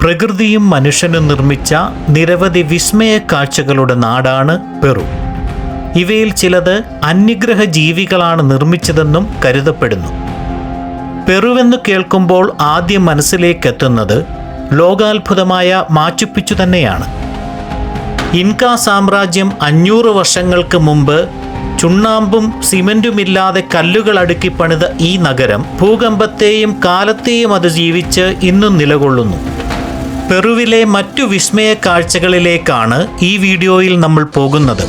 പ്രകൃതിയും മനുഷ്യനും നിർമ്മിച്ച നിരവധി വിസ്മയ കാഴ്ചകളുടെ നാടാണ് പെറു. ഇവയിൽ ചിലത് അന്യഗ്രഹ ജീവികളാണ് നിർമ്മിച്ചതെന്നും കരുതപ്പെടുന്നു. പെറുവെന്ന് കേൾക്കുമ്പോൾ ആദ്യം മനസ്സിലേക്കെത്തുന്നത് ലോകാത്ഭുതമായ മാച്ചുപ്പിച്ചു തന്നെയാണ്. ഇൻക സാമ്രാജ്യം അഞ്ഞൂറ് വർഷങ്ങൾക്ക് മുമ്പ് ചുണ്ണാമ്പും സിമെന്റുമില്ലാതെ കല്ലുകൾ അടുക്കി പണിത ഈ നഗരം ഭൂകമ്പത്തെയും കാലത്തെയും അതിജീവിച്ച് ഇന്നും നിലകൊള്ളുന്നു. പെറുവിലെ മറ്റു വിസ്മയ കാഴ്ചകളിലേക്കാണ് ഈ വീഡിയോയിൽ നമ്മൾ പോകുന്നത്.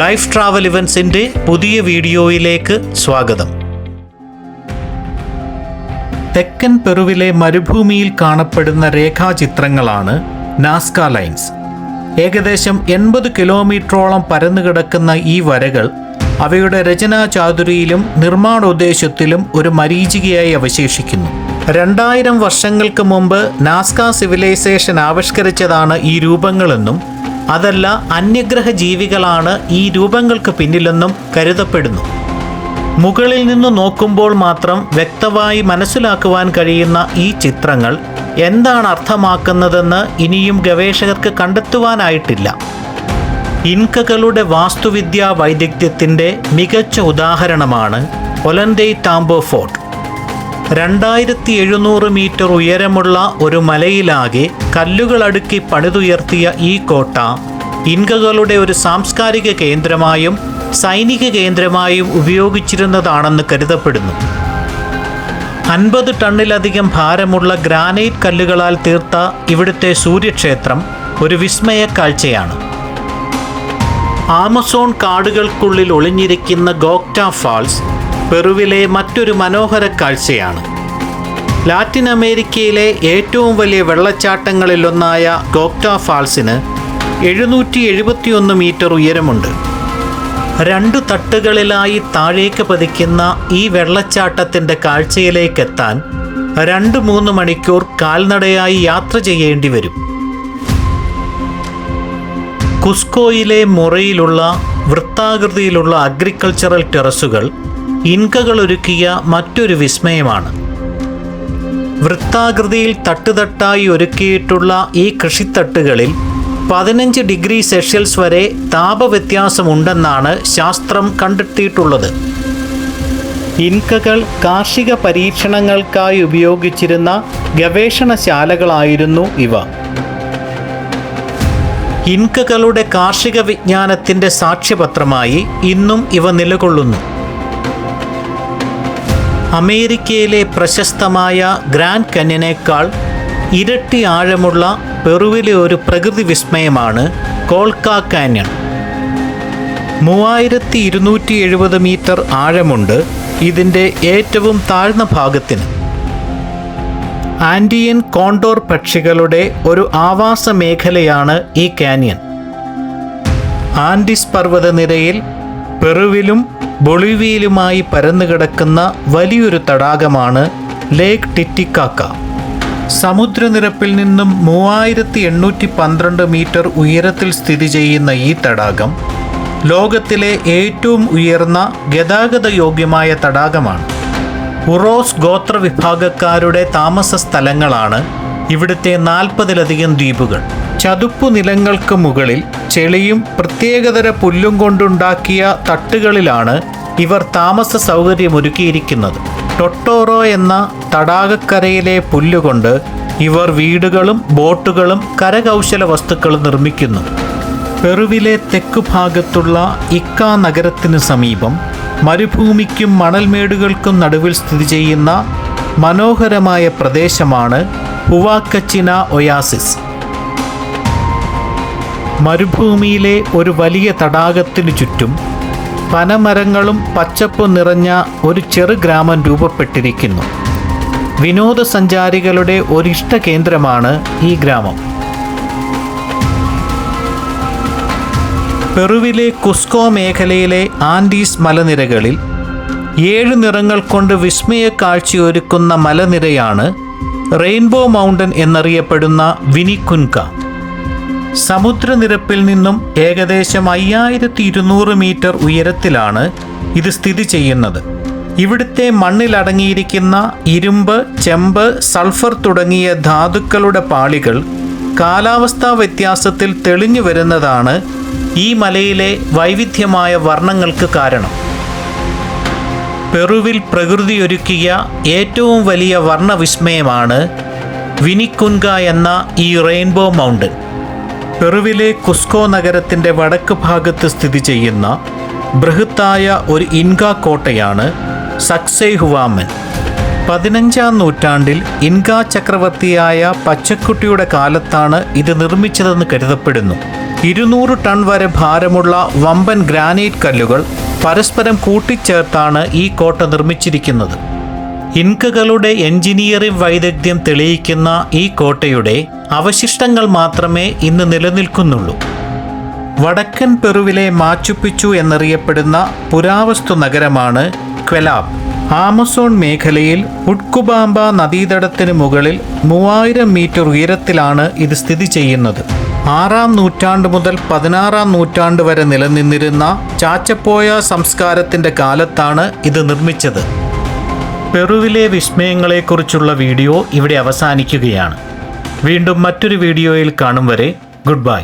ലൈഫ് ട്രാവൽ ഇവൻസിന്റെ പുതിയ വീഡിയോയിലേക്ക് സ്വാഗതം. തെക്കൻ പെറുവിലെ മരുഭൂമിയിൽ കാണപ്പെടുന്ന രേഖാചിത്രങ്ങളാണ് നാസ്ക ലൈൻസ്. ഏകദേശം എൺപത് കിലോമീറ്ററോളം പരന്നുകിടക്കുന്ന ഈ വരകൾ അവയുടെ രചനാ ചാതുരിയിലും നിർമ്മാണോദ്ദേശത്തിലും ഒരു മരീചികയായി അവശേഷിക്കുന്നു. രണ്ടായിരം വർഷങ്ങൾക്ക് മുമ്പ് നാസ്ക സിവിലൈസേഷൻ ആവിഷ്കരിച്ചതാണ് ഈ രൂപങ്ങളെന്നും അതല്ല അന്യഗ്രഹ ജീവികളാണ് ഈ രൂപങ്ങൾക്ക് പിന്നിലെന്നും കരുതപ്പെടുന്നു. മുകളിൽ നിന്ന് നോക്കുമ്പോൾ മാത്രം വ്യക്തമായി മനസ്സിലാക്കുവാൻ കഴിയുന്ന ഈ ചിത്രങ്ങൾ എന്താണ് അർത്ഥമാക്കുന്നതെന്ന് ഇനിയും ഗവേഷകർക്ക് കണ്ടെത്തുവാനായിട്ടില്ല. ഇൻകകളുടെ വാസ്തുവിദ്യാ വൈദഗ്ധ്യത്തിന്റെ മികച്ച ഉദാഹരണമാണ് ഒലന്തൈ താംബോ ഫോർട്ട്. രണ്ടായിരത്തി എഴുന്നൂറ് മീറ്റർ ഉയരമുള്ള ഒരു മലയിലാകെ കല്ലുകളടുക്കി പണിതുയർത്തിയ ഈ കോട്ട ഇൻകകളുടെ ഒരു സാംസ്കാരിക കേന്ദ്രമായും സൈനിക കേന്ദ്രമായും ഉപയോഗിച്ചിരുന്നതാണെന്ന് കരുതപ്പെടുന്നു. അൻപത് ടണ്ണിലധികം ഭാരമുള്ള ഗ്രാനൈറ്റ് കല്ലുകളാൽ തീർത്ത ഇവിടുത്തെ സൂര്യക്ഷേത്രം ഒരു വിസ്മയ കാഴ്ചയാണ് ആമസോൺ കാടുകൾക്കുള്ളിൽ ഒളിഞ്ഞിരിക്കുന്ന ഗോക്ട ഫാൾസ് പെറുവിലെ മറ്റൊരു മനോഹര കാഴ്ചയാണ്. ലാറ്റിൻ അമേരിക്കയിലെ ഏറ്റവും വലിയ വെള്ളച്ചാട്ടങ്ങളിലൊന്നായ ഗോക്ട ഫാൾസിന് എഴുന്നൂറ്റി എഴുപത്തിയൊന്ന് മീറ്റർ ഉയരമുണ്ട്. രണ്ട് തട്ടുകളിലായി താഴേക്ക് പതിക്കുന്ന ഈ വെള്ളച്ചാട്ടത്തിന്റെ കാഴ്ചയിലേക്കെത്താൻ രണ്ട് മൂന്ന് മണിക്കൂർ കാൽനടയായി യാത്ര ചെയ്യേണ്ടി വരും. കുസ്കോയിലെ മുറയിലുള്ള വൃത്താകൃതിയിലുള്ള അഗ്രികൾച്ചറൽ ടെറസുകൾ ഇൻകകൾ ഒരുക്കിയ മറ്റൊരു വിസ്മയമാണ്. വൃത്താകൃതിയിൽ തട്ടുതട്ടായി ഒരുക്കിയിട്ടുള്ള ഈ കൃഷിത്തട്ടുകളിൽ പതിനഞ്ച് ഡിഗ്രി സെഷ്യൽസ് വരെ താപവ്യത്യാസമുണ്ടെന്നാണ് ശാസ്ത്രം കണ്ടെത്തിയിട്ടുള്ളത്. ഇൻകകൾ കാർഷിക പരീക്ഷണങ്ങൾക്കായി ഉപയോഗിച്ചിരുന്ന ഗവേഷണശാലകളായിരുന്നു ഇവ. ഇൻകകളുടെ കാർഷിക വിജ്ഞാനത്തിന്റെ സാക്ഷ്യപത്രമായി ഇന്നും ഇവ നിലകൊള്ളുന്നു. അമേരിക്കയിലെ പ്രശസ്തമായ ഗ്രാൻഡ് കന്യനേക്കാൾ ഇരട്ടി ആഴമുള്ള പെറുവിലെ ഒരു പ്രകൃതി വിസ്മയമാണ് കോൾക്ക കാന്യൺ മൂവായിരത്തി ഇരുന്നൂറ്റി എഴുപത് മീറ്റർ ആഴമുണ്ട് ഇതിന്റെ ഏറ്റവും താഴ്ന്ന ഭാഗത്തിന്. ആൻഡിയൻ കോണ്ടോർ പക്ഷികളുടെ ഒരു ആവാസ മേഖലയാണ് ഈ കാനിയൻ. ആൻഡിസ് പർവതനിരയിൽ പെറുവിലും ബൊളിവിയയിലുമായി പരന്നുകിടക്കുന്ന വലിയൊരു തടാകമാണ് ലേക്ക് ടിറ്റിക്കാക്ക. സമുദ്രനിരപ്പിൽ നിന്നും മൂവായിരത്തി എണ്ണൂറ്റി പന്ത്രണ്ട് മീറ്റർ ഉയരത്തിൽ സ്ഥിതി ചെയ്യുന്ന ഈ തടാകം ലോകത്തിലെ ഏറ്റവും ഉയർന്ന ഗതാഗത യോഗ്യമായ തടാകമാണ്. ഉറോസ് ഗോത്ര വിഭാഗക്കാരുടെ താമസ സ്ഥലങ്ങളാണ് ഇവിടുത്തെ നാൽപ്പതിലധികം ദ്വീപുകൾ. ചതുപ്പു നിലങ്ങൾക്ക് മുകളിൽ ചെളിയും പ്രത്യേകതര പുല്ലും കൊണ്ടുണ്ടാക്കിയ തട്ടുകളിലാണ് ഇവർ താമസ സൗകര്യമൊരുക്കിയിരിക്കുന്നത് ടൊട്ടോറോ എന്ന തടാകക്കരയിലെ പുല്ലുകൊണ്ട് ഇവർ വീടുകളും ബോട്ടുകളും കരകൗശല വസ്തുക്കളും നിർമ്മിക്കുന്നു. പെറുവിലെ തെക്ക് ഭാഗത്തുള്ള ഇക്ക നഗരത്തിന് സമീപം മരുഭൂമിക്കും മണൽമേടുകൾക്കും നടുവിൽ സ്ഥിതി ചെയ്യുന്ന മനോഹരമായ പ്രദേശമാണ് ഹുവാക്കച്ചിന ഒയാസിസ്. മരുഭൂമിയിലെ ഒരു വലിയ തടാകത്തിനു ചുറ്റും പനമരങ്ങളും പച്ചപ്പ് നിറഞ്ഞ ഒരു ചെറു ഗ്രാമം രൂപപ്പെട്ടിരിക്കുന്നു. വിനോദസഞ്ചാരികളുടെ ഒരിഷ്ട കേന്ദ്രമാണ് ഈ ഗ്രാമം. പെറുവിലെ കുസ്കോ മേഖലയിലെ ആൻഡീസ് മലനിരകളിൽ ഏഴ് നിറങ്ങൾ കൊണ്ട് വിസ്മയ കാഴ്ചയൊരുക്കുന്ന മലനിരയാണ് റെയിൻബോ മൗണ്ടൻ എന്നറിയപ്പെടുന്ന വിനിക്കുൻക സമുദ്രനിരപ്പിൽ നിന്നും ഏകദേശം അയ്യായിരത്തി ഇരുന്നൂറ് മീറ്റർ ഉയരത്തിലാണ് ഇത് സ്ഥിതി ചെയ്യുന്നത്. ഇവിടുത്തെ മണ്ണിലടങ്ങിയിരിക്കുന്ന ഇരുമ്പ് ചെമ്പ് സൾഫർ തുടങ്ങിയ ധാതുക്കളുടെ പാളികൾ കാലാവസ്ഥാ വ്യത്യാസത്തിൽ തെളിഞ്ഞു വരുന്നതാണ് ഈ മലയിലെ വൈവിധ്യമായ വർണങ്ങൾക്ക് കാരണം. പെറുവിൽ പ്രകൃതിയൊരുക്കിയ ഏറ്റവും വലിയ വർണവിസ്മയമാണ് വിനിക്കുൻക എന്ന ഈ റെയിൻബോ മൗണ്ടൻ. പെറുവിലെ കുസ്കോ നഗരത്തിന്റെ വടക്ക് ഭാഗത്ത് സ്ഥിതി ചെയ്യുന്ന ബൃഹത്തായ ഒരു ഇൻക കോട്ടയാണ് സക്സെഹുവാമൻ. പതിനഞ്ചാം നൂറ്റാണ്ടിൽ ഇൻക ചക്രവർത്തിയായ പച്ചക്കുട്ടിയുടെ കാലത്താണ് ഇത് നിർമ്മിച്ചതെന്ന് കരുതപ്പെടുന്നു. ഇരുന്നൂറ് ടൺ വരെ ഭാരമുള്ള വമ്പൻ ഗ്രാനൈറ്റ് കല്ലുകൾ പരസ്പരം കൂട്ടിച്ചേർത്താണ് ഈ കോട്ട നിർമ്മിച്ചിരിക്കുന്നത്. ഇൻകകളുടെ എഞ്ചിനീയറിംഗ് വൈദഗ്ധ്യം തെളിയിക്കുന്ന ഈ കോട്ടയുടെ അവശിഷ്ടങ്ങൾ മാത്രമേ ഇന്ന് നിലനിൽക്കുന്നുള്ളൂ. വടക്കൻ പെറുവിലെ മാച്ചുപ്പിച്ചു എന്നറിയപ്പെടുന്ന പുരാവസ്തു നഗരമാണ് ക്വെലാബ്. ആമസോൺ മേഖലയിൽ ഉഡ്കുബാംബ നദീതടത്തിന് മുകളിൽ മൂവായിരം മീറ്റർ ഉയരത്തിലാണ് ഇത് സ്ഥിതി ചെയ്യുന്നത്. ആറാം നൂറ്റാണ്ട് മുതൽ പതിനാറാം നൂറ്റാണ്ട് വരെ നിലനിന്നിരുന്ന ചാച്ചപ്പോയ സംസ്കാരത്തിന്റെ കാലത്താണ് ഇത് നിർമ്മിച്ചത്. പെറുവിലെ വിസ്മയങ്ങളെക്കുറിച്ചുള്ള വീഡിയോ ഇവിടെ അവസാനിക്കുകയാണ്. വീണ്ടും മറ്റൊരു വീഡിയോയിൽ കാണും വരെ ഗുഡ് ബൈ.